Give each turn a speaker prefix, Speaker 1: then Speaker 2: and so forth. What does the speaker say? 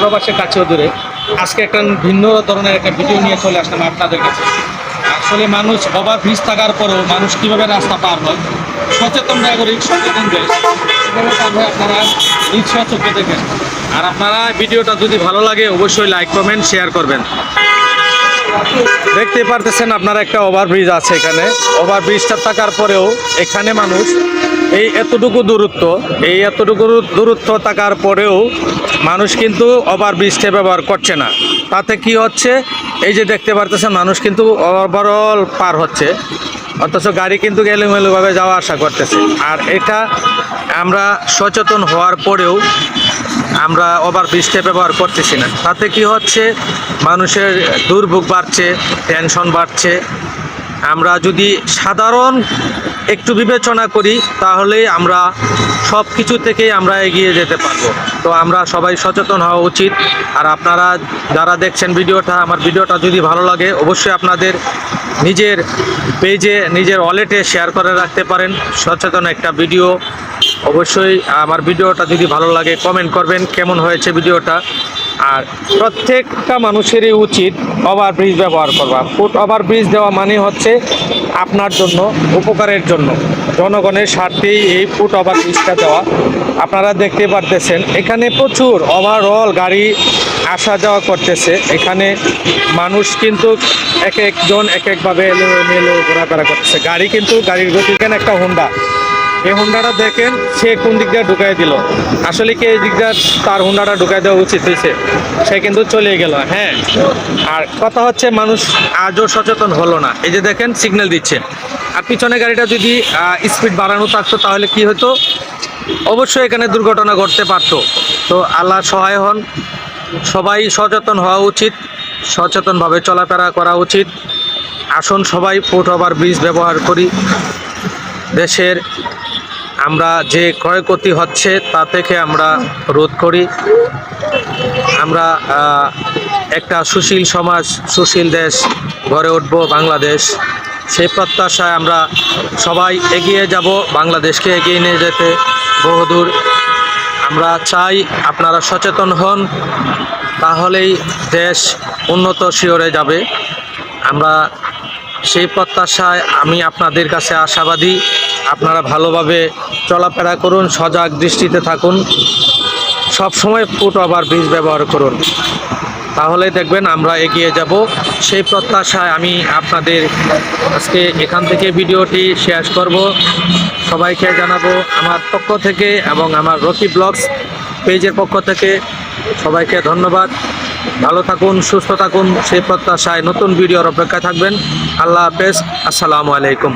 Speaker 1: প্রবাসের কাছে দূরে। আজকে একটা ভিন্ন ধরনের একটা ভিডিও নিয়ে চলে আসলাম আপনাদের কাছে। আসলে মানুষ ওভার ব্রিজ থাকার পরেও মানুষ কীভাবে রাস্তা পার হয়? সচেতন নাগরিক, সচেতন দেশ। আপনারা চোখে দেখেন। আর আপনারা ভিডিওটা যদি ভালো লাগে, অবশ্যই লাইক কমেন্ট শেয়ার করবেন। দেখতে পারতেছেন আপনারা একটা ওভারব্রিজ আছে এখানে। ওভারব্রিজটা থাকার পরেও এখানে মানুষ এই এতটুকু দূরত্ব, এই এতটুকু দূরত্ব থাকার পরেও মানুষ কিন্তু ওভারব্রিজটা ব্যবহার করছে না। তাতে কি হচ্ছে? এই যে দেখতে পারতেছেন, মানুষ কিন্তু ওভারঅল পার হচ্ছে। অথচ গাড়ি কিন্তু এলোমেলোভাবে যাওয়া আসা করতেছে। আর এটা আমরা সচেতন হওয়ার পরেও আমরা ওভার ব্রিজটা ব্যবহার করতেছি না। তাতে কি হচ্ছে? মানুষের দুর্ভোগ বাড়ছে টেনশন বাড়ছে। আমরা যদি সাধারণ একটু বিবেচনা করি, তাহলে আমরা সব কিছু থেকেই আমরা এগিয়ে যেতে পারব। তো আমরা সবাই সচেতন হওয়া উচিত। আর আপনারা যারা দেখছেন ভিডিওটা, আমার ভিডিওটা যদি ভালো লাগে, অবশ্যই আপনাদের নিজের পেজে, নিজের ওয়ালেটে শেয়ার করে রাখতে পারেন। সচেতন একটা ভিডিও। অবশ্যই আমার ভিডিওটা যদি ভালো লাগে কমেন্ট করবেন কেমন হয়েছে ভিডিওটা। আর প্রত্যেকটা মানুষেরই উচিত ওভার ব্রিজ ব্যবহার করবা। ফুট ওভার ব্রিজ দেওয়া মানে হচ্ছে আপনার জন্য, উপকারের জন্য। জনগণের স্বার্থেই এই ফুট ওভার ব্রিজটা দেওয়া। আপনারা দেখতে পারতেছেন, এখানে প্রচুর ওভারঅল গাড়ি আসা যাওয়া করতেছে। এখানে মানুষ কিন্তু এক একজন এক একভাবে এলো মেলো ঘোরাফেরা করতেছে। গাড়ি কিন্তু গাড়ির গতি কেন একটা হোন্ডা এই হুন্ডাটা দেখেন, সে কোন দিক দিয়ে ঢুকাই দিল। আসলে কি এই দিক দিয়ে তার হোন্ডাটা ঢুকাই দেওয়া উচিত হয়েছে? সে কিন্তু চলে গেল হ্যাঁ। আর কথা হচ্ছে, মানুষ আজও সচেতন হলো না। এই যে দেখেন সিগন্যাল দিচ্ছে। আর পিছনে গাড়িটা যদি স্পিড বাড়ানো থাকতো, তাহলে কি হতো? অবশ্যই এখানে দুর্ঘটনা ঘটতে পারতো। তো আল্লাহ সহায় হন। সবাই সচেতন হওয়া উচিত, সচেতনভাবে চলাফেরা করা উচিত। আসুন সবাই ফুট ওভার ব্রিজ ব্যবহার করি। দেশের আমরা যে ক্ষয়ক্ষতি হচ্ছে তা থেকে আমরা রোধ করি। আমরা একটা সুশীল সমাজ, সুশীল দেশ গড়ে উঠব বাংলাদেশ। সেই প্রত্যাশায় আমরা সবাই এগিয়ে যাব, বাংলাদেশকে এগিয়ে নিয়ে যেতে বহুদূর। আমরা চাই আপনারা সচেতন হন, তাহলেই দেশ উন্নত শিওরে যাবে। আমরা সেই প্রত্যাশায় আমি আপনাদের কাছে আশাবাদী। আপনারা ভালোভাবে চলাফেরা করুন, সজাগ দৃষ্টিতে থাকুন। সব সময় ফুট ওভার ব্রিজ ব্যবহার করুন। তাহলে দেখবেন আমরা এগিয়ে যাব। সেই প্রত্যাশায় আমি আপনাদের আজকে এখান থেকে ভিডিওটি শেয়ার করব। সবাইকে জানাব আমার পক্ষ থেকে এবং আমার রকি ব্লগস পেজের পক্ষ থেকে। সবাইকে ধন্যবাদ। ভালো থাকুন সুস্থ থাকুন সেই প্রত্যাশায় নতুন ভিডিওর অপেক্ষায় থাকবেন। আল্লাহ হাফেজ আসসালামু আলাইকুম।